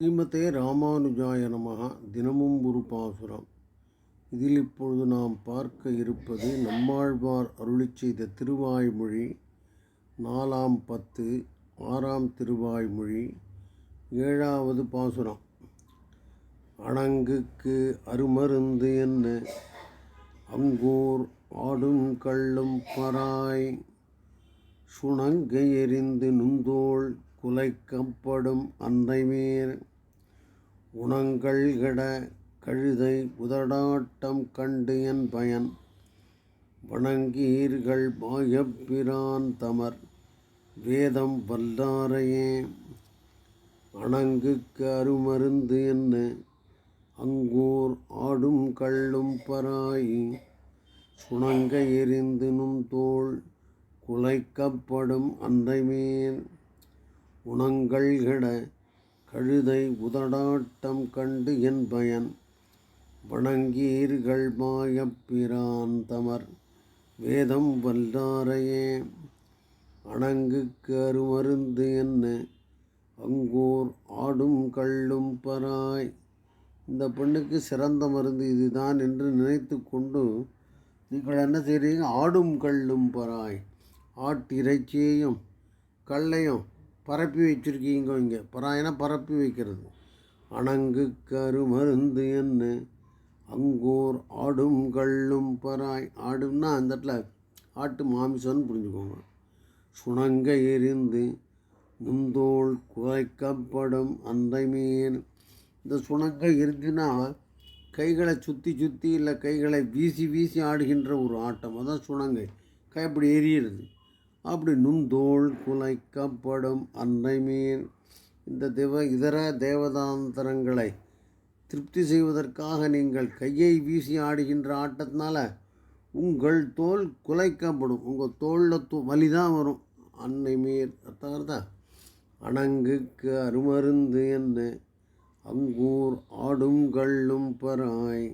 ஸ்ரீமதே ராமானுஜாய நமக தினமும் ஒரு பாசுரம். இதில் இப்பொழுது நாம் பார்க்க இருப்பது நம்மாழ்வார் அருளி செய்த திருவாய்மொழி நாலாம் பத்து ஆறாம் திருவாய்மொழி ஏழாவது பாசுரம். அணங்குக்கு அருமருந்து என்ன? அங்கூர் ஆடும் கள்ளும் பராய் சுணங்கை எறிந்து நுந்தோள் குலைக்கப்படும் அன்றைமேல் உணங்கள்கிட கழுதை உதடாட்டம் கண்டு என் பயன். வணங்கீர்கள் மாயப்பிரான் தமர். வேதம் வல்லாரையே அணங்குக்கு அருமருந்து என்ன? அங்கூர் ஆடும் கள்ளும் பராயி சுணங்க எரிந்தினும் தோல் தோள் குலைக்கப்படும் அன்றைமேல் உணங்கள்கிட கழுதை உதடாட்டம் கண்டு என் பயன். வணங்கீர்கள் மாயப்பிரான் தமர் வேதம் வல்லாரையே. அணங்குக்கு அருமருந்து என்ன? அங்கோர் ஆடும் கள்ளும் பராய். இந்த பெண்ணுக்கு சிறந்த மருந்து இதுதான் என்று நினைத்து கொண்டு நீங்கள் என்ன செய்கிறீங்க ஆடும் கள்ளும் பராய். ஆட்டிறைச்சியையும் கல்லையும் பரப்பி வச்சுருக்கீங்க இங்கே. பராயனா பரப்பி வைக்கிறது. அணங்கு கரு மருந்து என்ன? அங்கூர் ஆடும் கள்ளும் பராய். ஆடும்னா அந்த இடத்துல ஆட்டு மாமிசம்னு புரிஞ்சுக்கோங்க. சுணங்க எரிந்து முந்தோல் குறைக்கப்படும் அந்த மீன் இந்த சுணங்க இருந்துன்னா கைகளை சுற்றி சுற்றி இல்லை கைகளை வீசி வீசி ஆடுகின்ற ஒரு ஆட்டம். அதான் சுணங்கை. கை அப்படி எரியிறது. அப்படி நுந்தோள் குலைக்கப்படும் அன்னை மீன் இந்த தேவ இதர தேவதாந்தரங்களை திருப்தி செய்வதற்காக நீங்கள் கையை வீசி ஆடுகின்ற ஆட்டத்தினால உங்கள் தோல் குலைக்கப்படும். உங்கள் தோளில் தோ வலி தான் வரும். அன்னை மீர் அர்த்தம் அணங்குக்கு அருமருந்து என்ன? அங்கூர் ஆடும் கள்ளும் பராய்.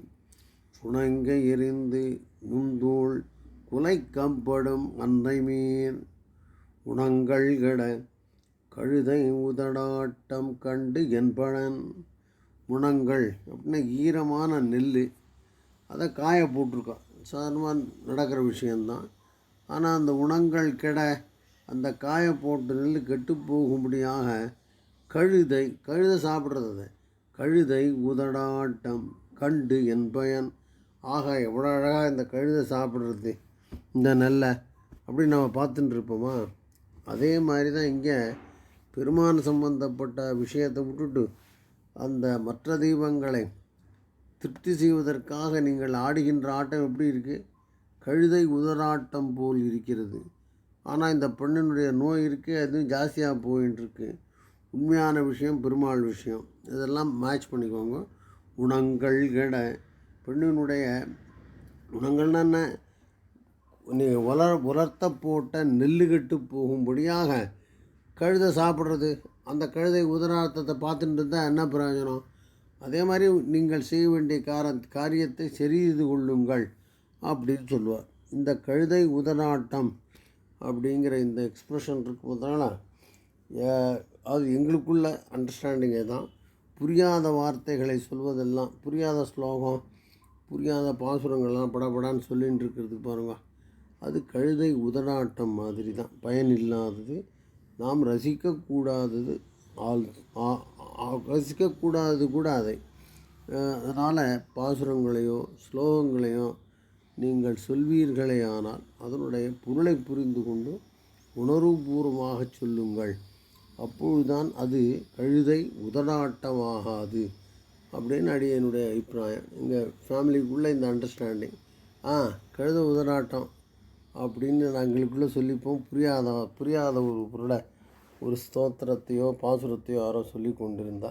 சுணங்க எரிந்து நுந்தோள் குலைக்கப்படும் அன்னை மீன் உணங்கள் கெட கழுதை உதடாட்டம் கண்டு என்பழன் முணங்கள் அப்படின்னா ஈரமான நெல் அதை காய போட்டிருக்கோம் சாதாரணமாக நடக்கிற விஷயந்தான் ஆனால் அந்த உணங்கள் கெட அந்த காய போட்ட நெல் கெட்டு போகும்படியாக கழுதை கழுதை சாப்பிட்றது அதை. கழுதை உதடாட்டம் கண்டு என் பயன். ஆக எவ்வளோ அழகாக இந்த கழுதை சாப்பிட்றது. இந்த நல்ல அப்படி நம்ம பார்த்துட்டு இருப்போமா? அதே மாதிரி தான் இங்கே பெருமான் சம்பந்தப்பட்ட விஷயத்தை விட்டுட்டு அந்த மற்ற தெய்வங்களை திருப்தி செய்வதற்காக நீங்கள் ஆடுகின்ற ஆட்டம் எப்படி இருக்குது கழுதை உதராட்டம் போல் இருக்கிறது. ஆனால் இந்த பெண்ணினுடைய நோய் இருக்குது அதுவும் ஜாஸ்தியாக போயின்ட்டுருக்கு உண்மையான விஷயம் பெருமாள் விஷயம். இதெல்லாம் மேட்ச் பண்ணிக்கோங்க. உணங்கள் கிட பெண்ணினுடைய உணங்கள்னா என்ன? உலர் உலர்த்த போட்ட நெல்லு கெட்டு போகும்படியாக கழுதை சாப்பிட்றது. அந்த கழுதை உதரார்த்தத்தை பார்த்துட்டு இருந்தால் என்ன பிரயோஜனம்? அதே மாதிரி நீங்கள் செய்ய வேண்டிய கார காரியத்தை செய்து கொள்ளுங்கள் அப்படின்னு சொல்லுவார். இந்த கழுதை உதராட்டம் அப்படிங்கிற இந்த எக்ஸ்ப்ரெஷன் இருக்கு அது எங்களுக்குள்ள அண்டர்ஸ்டாண்டிங்கே தான் புரியாத வார்த்தைகளை சொல்வதெல்லாம் புரியாத ஸ்லோகம் புரியாத பாசுரங்கள்லாம் படபடான்னு சொல்லின்னு இருக்கிறதுக்கு பாருங்கள் அது கழுதை உதடாட்டம் மாதிரி தான் பயன் இல்லாதது. நாம் ரசிக்கக்கூடாதது. ஆள் ரசிக்கக்கூடாதது கூட அதை. அதனால் பாசுரங்களையோ ஸ்லோகங்களையோ நீங்கள் சொல்வீர்களே ஆனால் அதனுடைய பொருளை புரிந்து கொண்டு உணர்வுபூர்வமாக சொல்லுங்கள். அப்பொழுதுதான் அது கழுதை உதடாட்டமாகாது அப்படின்னு அடியனுடைய அபிப்பிராயம். எங்கள் ஃபேமிலிக்குள்ளே இந்த அண்டர்ஸ்டாண்டிங் ஆ கழுத உதடாட்டம் அப்படின்னு நாங்களுக்குள்ளே சொல்லிப்போம். புரியாத புரியாத ஒரு பொருளை ஒரு ஸ்தோத்திரத்தையோ பாசுரத்தையோ யாரோ சொல்லி கொண்டிருந்தா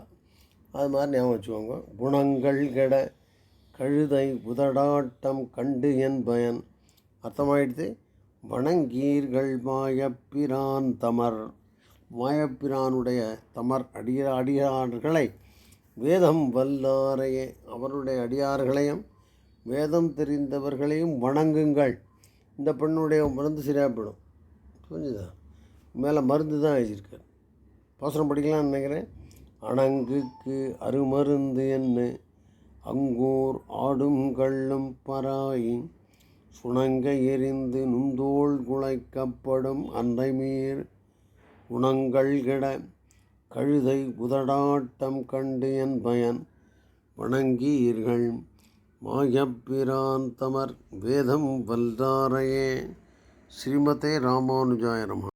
அது மாதிரி ஞாபகம் வச்சுக்கோங்க. குணங்கள் கெட கழுதை உதடாட்டம் கண்டு என் பயன். அர்த்தமாயிடுது? வணங்கீர்கள் மாயப்பிரான் தமர். மாயப்பிரானுடைய தமர் அடிய அடியார்களை வேதம் வல்லாரையே அவருடைய அடியார்களையும் வேதம் தெரிந்தவர்களையும் வணங்குங்கள். இந்த பெண்ணுடைய மருந்து சரியாக போயிடும் புரிஞ்சுதா? மேலே மருந்து தான் எழுதியிருக்கார். பாசுரம் படிக்கலாம்னு நினைக்கிறேன். அணங்குக்கு அருமருந்து என்ன? அங்கோர் ஆடும் கள்ளும் பராயின் சுணங்க எரிந்து நுந்தோள் குலைக்கப்படும் அன்றைமீர் குணங்கள் கிட கழுதை உதடாட்டம் கண்டு என் பயன் வணங்கியீர்கள் மாயப்பிரான் தமர் வேதம் வல்லாரையே ஸ்ரீமதே ராமானுஜாய நமः